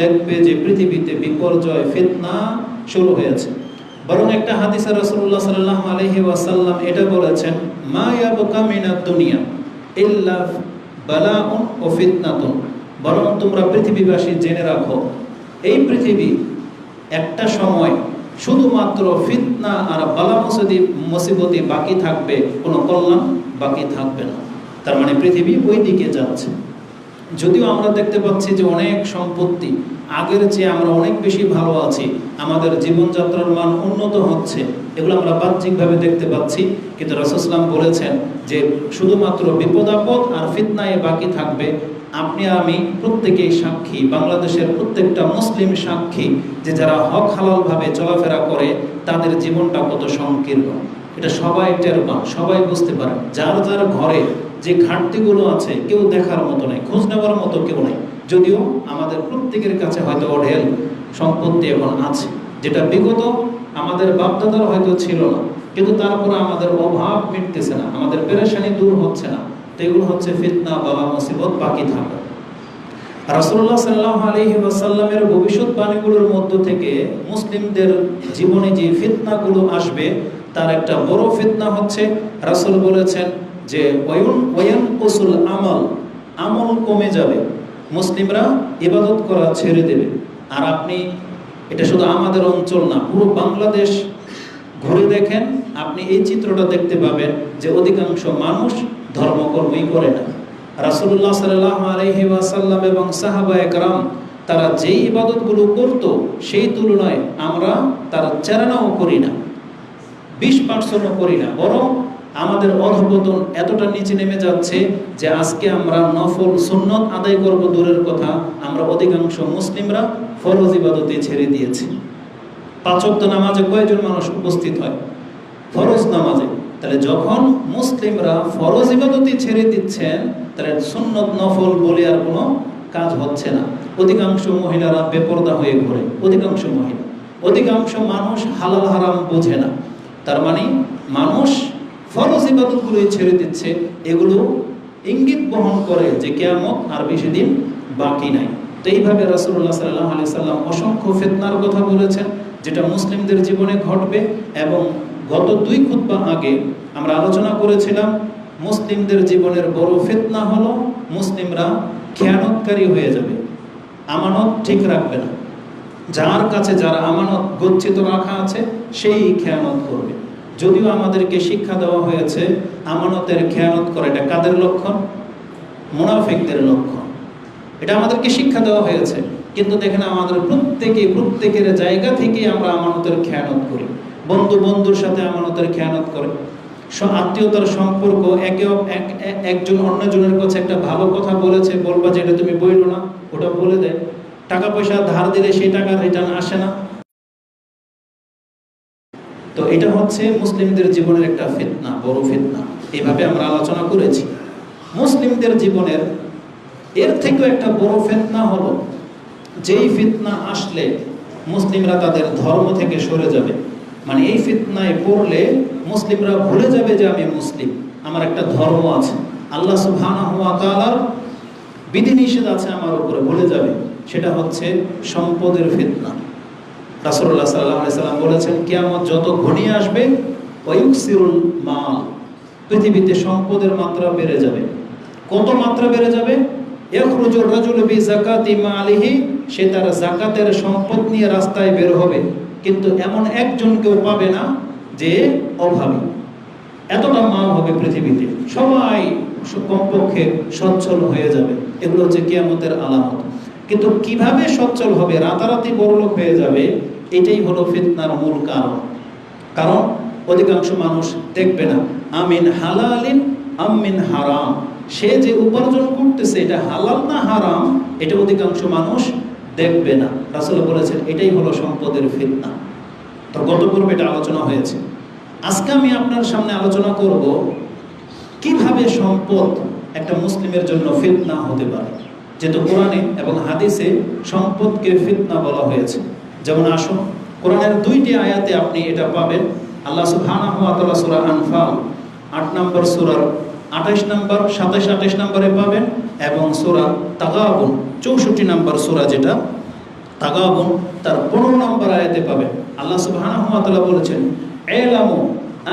দেখবে যে পৃথিবীতে বিপর্যয়, ফিতনা শুরু হয়েছে। বরং একটা হাদিসে রাসূলুল্লাহ সাল্লাল্লাহু আলাইহি ওয়াসাল্লাম এটা বলেছেন, মা ইয়াবকা মিনাদ দুনিয়া ইল্লা বালাউন ও ফিতনাতুন। বরং তোমরা পৃথিবীবাসী জেনে রাখো, এই পৃথিবী একটা সময় শুধুমাত্র ফিতনা আর বালা মুসিদি মুসিবতি বাকি থাকবে, কোনো কল্যাণ বাকি থাকবে না। তার মানে পৃথিবী ওই দিকে যাচ্ছে। যদিও আমরা দেখতে পাচ্ছি যে অনেক সম্পত্তি আগের চেয়ে আমরা অনেক বেশি ভালো আছি, আমাদের জীবনযাত্রার মান উন্নত হচ্ছে, এগুলো আমরা বাহ্যিকভাবে দেখতে পাচ্ছি। কিন্তু রসুসলাম বলেছেন যে শুধুমাত্র বিপদাপদ আর ফিতনায় বাকি থাকবে। আপনি আমি প্রত্যেকেই সাক্ষী, বাংলাদেশের প্রত্যেকটা মুসলিম সাক্ষী, যে যারা হক হালালভাবে চলাফেরা করে, তাদের জীবনটা কত সংকীর্ণ। এটা সবাই টের সবাই বুঝতে পারেন যার যার ঘরে যে ঘাটতিগুলো আছে কেউ দেখার মতো নেই, খোঁজ নেওয়ার মতো কেউ নেই। যদিও আমাদের প্রত্যেকের কাছে হয়তো অঢেল সম্পত্তি এখন আছে, যেটা বিগত আমাদের বাপদাদার হয়তো ছিল না, কিন্তু তারপরে আমাদের অভাব মিটতেছে না, আমাদের পেরেশানি দূর হচ্ছে না, তো এগুলো হচ্ছে ফিতনা বাবা মুসিবত বাকি থাকা রাসূলুল্লাহ সাল্লাল্লাহু আলাইহি ওয়াসাল্লামের ভবিষ্যৎবাণীগুলোর মধ্য থেকে মুসলিমদের জীবনে যে ফিতনাগুলো আসবে, তার একটা বড় ফিতনা হচ্ছে, রাসূল বলেছেন যে ওয়ুন ওয়ান কুসুল আমল আমল কমে যাবে। মুসলিমরা ইবাদত করা ছেড়ে দেবে। আর আপনি, এটা শুধু আমাদের অঞ্চল না, পুরো বাংলাদেশ ঘুরে দেখেন, আপনি এই চিত্রটা দেখতে পাবেন যে অধিকাংশ মানুষ ধর্মকর্মই করে না। রাসূলুল্লাহ সাল্লাল্লাহু আলাইহি ওয়াসাল্লাম এবং সাহাবা একরাম, তারা যেই ইবাদতগুলো করত, সেই তুলনায় আমরা তার চারানাও করি না, বিশ পার্সেন্টও করি না, বরং আমাদের অধপতন এতটা নিচে নেমে যাচ্ছে যে আজকে আমরা নফল সুন্নত আদায় করব দূরের কথা। আমরা অধিকাংশ মুসলিমরা ফরজ ইবাদতে ছেড়ে দিয়েছি। পাঁচক্ত নামাজে কয়েকজন মানুষ উপস্থিত হয়? ফরজ নামাজে। তাহলে যখন মুসলিমরা ফরজ ইবাদতি ছেড়ে দিচ্ছেন, তাহলে সুন্নত নফল বলে আর কোনো কাজ হচ্ছে না। অধিকাংশ মহিলারা বেপরদা হয়ে ঘোরে। অধিকাংশ মহিলা। অধিকাংশ মানুষ হালাল হারাম বোঝে না। তার মানে মানুষ ফরজ ইবাদতগুলোই ছেড়ে দিচ্ছে, এগুলো ইঙ্গিত বহন করে যে কেয়ামত আর বেশি দিন বাকি নাই। তো এইভাবে রাসূলুল্লাহ সাল্লাল্লাহু আলাইহি সাল্লাম অসংখ্য ফিতনার কথা বলেছেন, যেটা মুসলিমদের জীবনে ঘটবে এবং গত দুই খুতবা আগে আমরা আলোচনা করেছিলাম, মুসলিমদের জীবনের বড় ফিতনা হলো মুসলিমরা খেয়ানতকারী হয়ে যাবে, আমানত ঠিক রাখবে না। যার কাছে যারা আমানত গচ্ছিত রাখা আছে, সেই খেয়ানত করবে। যদিও আমাদেরকে শিক্ষা দেওয়া হয়েছে, আমানতের খেয়ানত করা এটা কাদের লক্ষণ? মুনাফিকদের লক্ষণ। এটা আমাদেরকে শিক্ষা দেওয়া হয়েছে, কিন্তু দেখেন আমাদের প্রত্যেকে, প্রত্যেকের জায়গা থেকে আমরা আমানতের খেয়ানত করি। বন্ধু বন্ধুর সাথে আমানতের খেয়ানত করে। আত্মীয়তার সম্পর্ক, একে একজন অন্যজনের কাছে একটা ভালো কথা বলেছে, বলবা যে এটা তুমি বইলো না, ওটা বলে দেয়। টাকা পয়সা ধার দিলে সেই টাকা রিটার্ন আসে না। তো এটা হচ্ছে মুসলিমদের জীবনের একটা ফিতনা, বড় ফিতনা। এভাবে আমরা আলোচনা করেছি। মুসলিমদের জীবনের এর থেকেও একটা বড় ফিতনা হলো, যেই ফিতনা আসলে মুসলিমরা তাদের ধর্ম থেকে সরে যাবে। মানে এই ফিতনায় পড়লে মুসলিমরা ভুলে যাবে যে আমি মুসলিম, আমার একটা ধর্ম আছে। আল্লাহ তাআলার বিধিনিষেধ আছে আমার উপরে, ভুলে যাবে। সেটা হচ্ছে সম্পদের ফিতনা। আলাইহি সাল্লাম বলেছেন, কিয়ামত যত ঘনিয়ে আসবে ওয়ুকসিরুল মাল পৃথিবীতে সম্পদের মাত্রা বেড়ে যাবে। কত মাত্রা বেড়ে যাবে? ইয়াখরুজুর রাজুল বি যাকাতি মালিহি, সে তার যাকাতের সম্পদ নিয়ে রাস্তায় বের হবে। কিন্তু এমন একজন কেউ পাবে না যে অভাবী। এতটা মাল হবে পৃথিবীতে। সবাই কমপক্ষে সচ্ছল হয়ে যাবে। এগুলো হচ্ছে কেয়ামতের আলামত। কিন্তু কীভাবে সচ্ছল হবে? রাতারাতি বড়লোক হয়ে যাবে। এটাই হলো ফিতনার মূল কারণ। কারণ অধিকাংশ মানুষ দেখবে না, আমিন হালালিন, আমিন হারাম। সে যে উপার্জন করতেছে, এটা হালাল না হারাম, এটা অধিকাংশ মানুষ দেখবে না। রাসূল বলেছেন, এটাই হলো সম্পদের ফিতনা। তো গত পর্বে এটা আলোচনা হয়েছে। আজকে আমি আপনার সামনে আলোচনা করব, কীভাবে সম্পদ একটা মুসলিমের জন্য ফিতনা হতে পারে। যেহেতু কোরআনে এবং হাদিসে সম্পদকে ফিতনা বলা হয়েছে। যেমন আসুন, কোরআনের দুইটি আয়াতে আপনি এটা পাবেন। আল্লাহ সুবহানাহু ওয়া তাআলা সূরা আনফাল 8 নম্বর সূরার 28 নম্বর 27 28 নম্বরে পাবেন এবং সূরা তাগাবুন 64 নম্বর সূরা যেটা, তাগাবুন, তার পনেরো নম্বর আয়াতে পাবেন। আল্লাহ সুবহানাহু ওয়া তাআলা বলেছেন, এলামু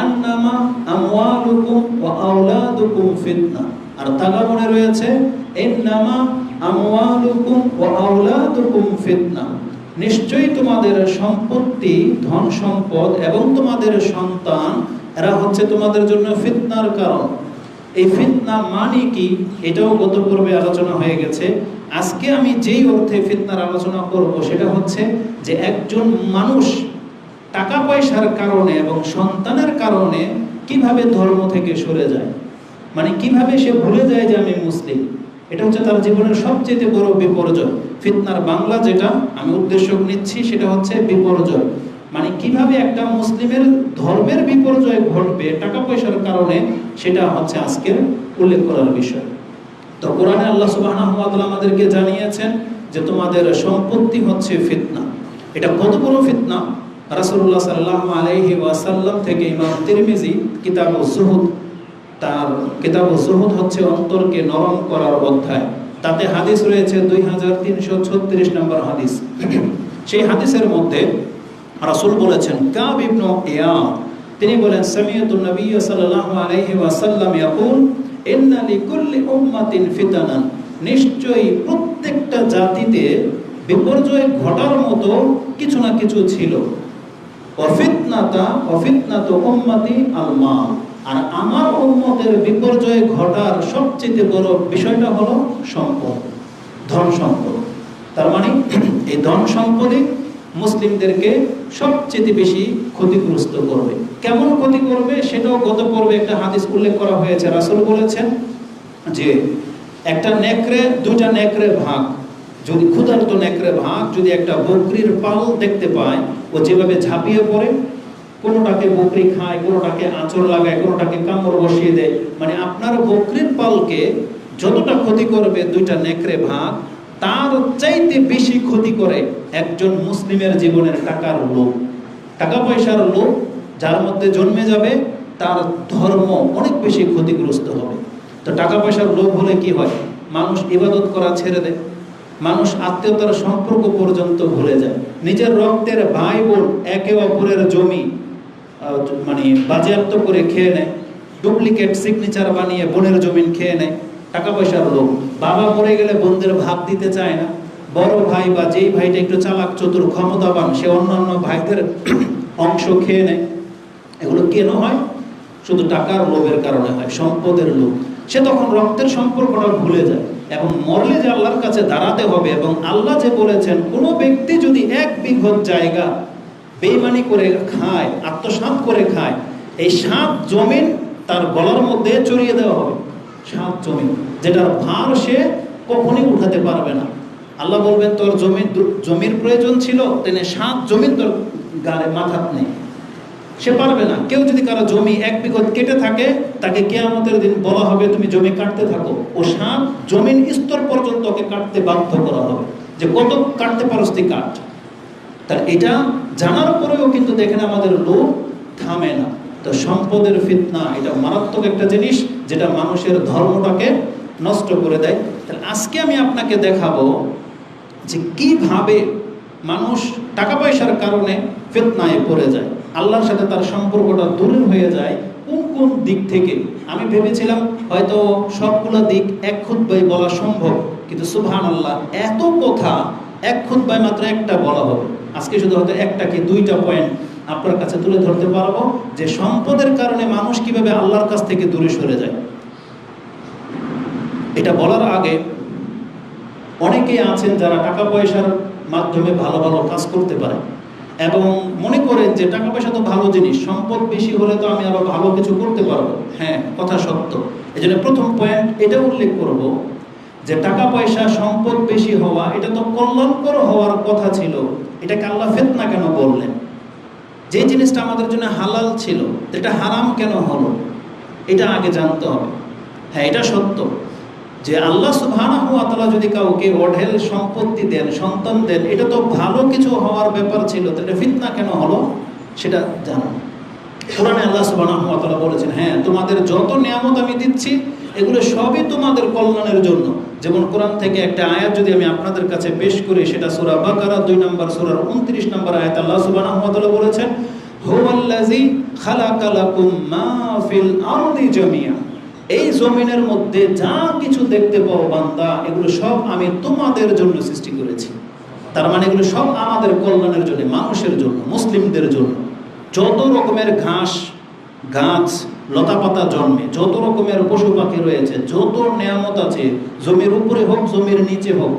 আন্নামা আমওয়ালুকুম ওয়া আওলাদুকুম ফিতনা। আর তাগাবুনে রয়েছে ইন্নামা আমওয়ালুকুম ওয়া আওলাদুকুম ফিতনা। নিশ্চয়ই তোমাদের সম্পত্তি, ধন সম্পদ এবং তোমাদের সন্তান, এরা হচ্ছে তোমাদের জন্য ফিতনার কারণ। এই ফিতনা মানে কি? এটাও গত পর্বে আলোচনা হয়ে গেছে। আজকে আমি যেই অর্থে ফিতনার আলোচনা করব, সেটা হচ্ছে যে একজন মানুষ টাকা পয়সার কারণে এবং সন্তানের কারণে কীভাবে ধর্ম থেকে সরে যায়? মানে কীভাবে সে ভুলে যায় যে আমি মুসলিম? এটা হচ্ছে তার জীবনের সবচেয়ে বড় বিপর্যয়। ফিতনার বাংলা যেটা আমি উদ্দেশ্য নিচ্ছি, সেটা হচ্ছে বিপর্যয়। মানে কীভাবে একটা মুসলিমের ধর্মের বিপর্যয় ঘটবে, টাকা পয়সার কারণে, সেটা হচ্ছে আজকের উল্লেখ করার বিষয়। তো কোরআনে আল্লাহ ওয়া আমাদেরকে জানিয়েছেন যে তোমাদের সম্পত্তি হচ্ছে ফিতনা। এটা কত বড় ফিতনা? রাসূলুল্লাহ সাল্লাল্লাহু আলাইহি ওয়াসাল্লাম থেকে ইমাম তিরমিজি কিতাব জুহুদ তার কিতাব জুহুদ হচ্ছে অন্তরকে নরম করার অধ্যায়। তাতে হাদিস রয়েছে দুই হাজার তিনশো ছত্রিশ নম্বর হাদিস। সেই হাদিসের মধ্যে রাসূল বলেছেন, কাব ইয়া তিনি বলেন সামিয়াতুন নবী সাল্লাল্লাহু আলাইহি ওয়াসাল্লাম ইয়াকুল, ইন্না লিকুল্লি উম্মাতিন ফিতানান। নিশ্চয়ই প্রত্যেকটা জাতিতে বিপর্যয় ঘটার মতো কিছু না কিছু ছিল। অফিতনাতা অফিতনাত উম্মতি আল মাল আর আমার উম্মতের বিপর্যয় ঘটার সবচেয়ে বড় বিষয়টা হলো সম্পদ, ধন সম্পদ। তার মানে এই ধন সম্পদই মুসলিমদেরকে সবচেয়ে বেশি ক্ষতিগ্রস্ত করবে। কেমন ক্ষতি করবে সেটাও গত পর্বে একটা হাদিস উল্লেখ করা হয়েছে। রাসূল বলেছেন যে একটা নেকড়ে, দুইটা নেকড়ে ভাগ, যদি ক্ষুধার্ত নেকড়ে ভাগ যদি একটা বকরির পাল দেখতে পায়, ও যেভাবে ঝাঁপিয়ে পড়ে কোনোটাকে বকরি খায়, কোনোটাকে আঁচড় লাগায়, কোনোটাকে কামড় বসিয়ে দেয়। মানে আপনার বকরির পালকে যতটা ক্ষতি করবে দুইটা নেকড়ে ভাগ, তার চাইতে বেশি ক্ষতি করে একজন মুসলিমের জীবনের টাকার লোভ। টাকা পয়সার লোভ যার মধ্যে জন্মে যাবে, তার ধর্ম অনেক বেশি ক্ষতিগ্রস্ত হবে। তো টাকা পয়সার লোভ হলে কি হয়? মানুষ ইবাদত করা ছেড়ে দেয়। মানুষ আত্মীয়তার সম্পর্ক পর্যন্ত ভুলে যায়। নিজের রক্তের ভাই বোন একে অপরের জমি মানে বাজেয়াপ্ত করে খেয়ে নেয় ডুপ্লিকেট সিগনেচার বানিয়ে বোনের জমিন খেয়ে নেয় টাকা পয়সার লোভ। বাবা মরে গেলে বোনদের ভাব দিতে চায় না। বড় ভাই বা যেই ভাইটা একটু চালাক, চতুর, ক্ষমতাবান, সে অন্যান্য ভাইদের অংশ খেয়ে নেয়। এগুলো কেন হয়? শুধু টাকার লোভের কারণে হয়, সম্পদের লোভ। সে তখন রক্তের সম্পর্কটা ভুলে যায় এবং মরলে যে আল্লাহর কাছে দাঁড়াতে হবে এবং আল্লাহ যে বলেছেন, কোনো ব্যক্তি যদি এক বিঘত জায়গা বেইমানি করে খায়, আত্মসাৎ করে খায়, এই সাত জমিন তার গলার মধ্যে চড়িয়ে দেওয়া হবে। সাত জমিন, যেটার ভার সে কখনই উঠাতে পারবে না। আল্লাহ বলবেন, তোর জমি জমির প্রয়োজন ছিল তেনে সাত জমিন তোর গাড়ে মাথাত নেই। সে পারবে না। কেউ যদি কারও জমি এক বিঘত কেটে থাকে, তাকে কেয়ামতের দিন বলা হবে, তুমি জমি কাটতে থাকো। ও সাত জমিন স্তর পর্যন্ত ওকে কাটতে বাধ্য করা হবে। যে কত কাটতে পারস তুই কাট। তার এটা জানার পরেও কিন্তু দেখেন আমাদের লোক থামে না। তো সম্পদের ফিতনা, এটা মারাত্মক একটা জিনিস যেটা মানুষের ধর্মটাকে নষ্ট করে দেয়। তাহলে আজকে আমি আপনাকে দেখাবো যে কীভাবে মানুষ টাকা পয়সার কারণে ফিতনায় পড়ে যায়। আল্লাহর সাথে তার সম্পর্কটা দূর হয়ে যায় কোন কোন দিক থেকে। আমি ভেবেছিলাম হয়তো সবগুলো দিক এক খুদ্ায় বলা সম্ভব, কিন্তু সুবহান আল্লাহ এত কথা এক খুদ্ায় মাত্র একটা বলা হবে। আজকে শুধু হয়তো একটা কি দুইটা পয়েন্ট আপনার কাছে তুলে ধরতে পারব যে সম্পদের কারণে মানুষ কীভাবে আল্লাহর কাছ থেকে দূরে সরে যায়। এটা বলার আগে অনেকেই আছেন যারা টাকা পয়সার মাধ্যমে ভালো ভালো কাজ করতে পারে এবং মনে করেন যে টাকা পয়সা তো ভালো জিনিস, সম্পদ বেশি হলে তো আমি আরও ভালো কিছু করতে পারব। হ্যাঁ কথা সত্য। এই জন্য প্রথম পয়েন্ট এটা উল্লেখ করব যে টাকা পয়সা, সম্পদ বেশি হওয়া, এটা তো কল্যাণকর হওয়ার কথা ছিল। এটাকে আল্লাহ ফেতনা কেন বললেন? যে জিনিসটা আমাদের জন্য হালাল ছিল এটা হারাম কেন হলো? এটা আগে জানতে হবে। হ্যাঁ এটা সত্য যে আল্লাহ সুবহানাহু ওয়া তাআলা যদি কাউকে অঢেল সম্পত্তি দেন, সন্তান দেন, এটা তো ভালো কিছু হওয়ার ব্যাপার ছিল এটা ফিতনা কেন হলো? সেটা জানো কোরআনে আল্লাহ তাআলা বলেছেন হ্যাঁ তোমাদের যত নিয়ামত আমি দিচ্ছি এগুলো সবই তোমাদের কল্যাণের জন্য। যেমন কোরআন থেকে একটা আয়াত যদি আমি আপনাদের কাছে পেশ করি, সেটা সূরা বাকারা, দুই নম্বর সূরার 29 নম্বর আয়াত আল্লাহ তাআলা বলেছেন, হুয়াল্লাযী খালাকা লাকুম মা ফিল আরদি জামিয়া এই জমিনের মধ্যে যা কিছু দেখতে পাও বান্দা, এগুলো সব আমি তোমাদের জন্য সৃষ্টি করেছি। তার মানে এগুলো সব আমাদের কল্যাণের জন্য, মানুষের জন্য, মুসলিমদের জন্য। যত রকমের ঘাস গাছ, লতাপাতা জন্মে, যত রকমের পশু পাখি রয়েছে, যত নিয়ামত আছে, জমির উপরে হোক, জমির নিচে হোক,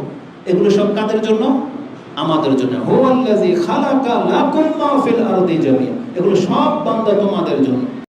এগুলো সব কাদের জন্য? আমাদের জন্য। হুয়াল্লাযী খালাকা লাকুম আরদি এগুলো সব বান্দা তোমাদের জন্য।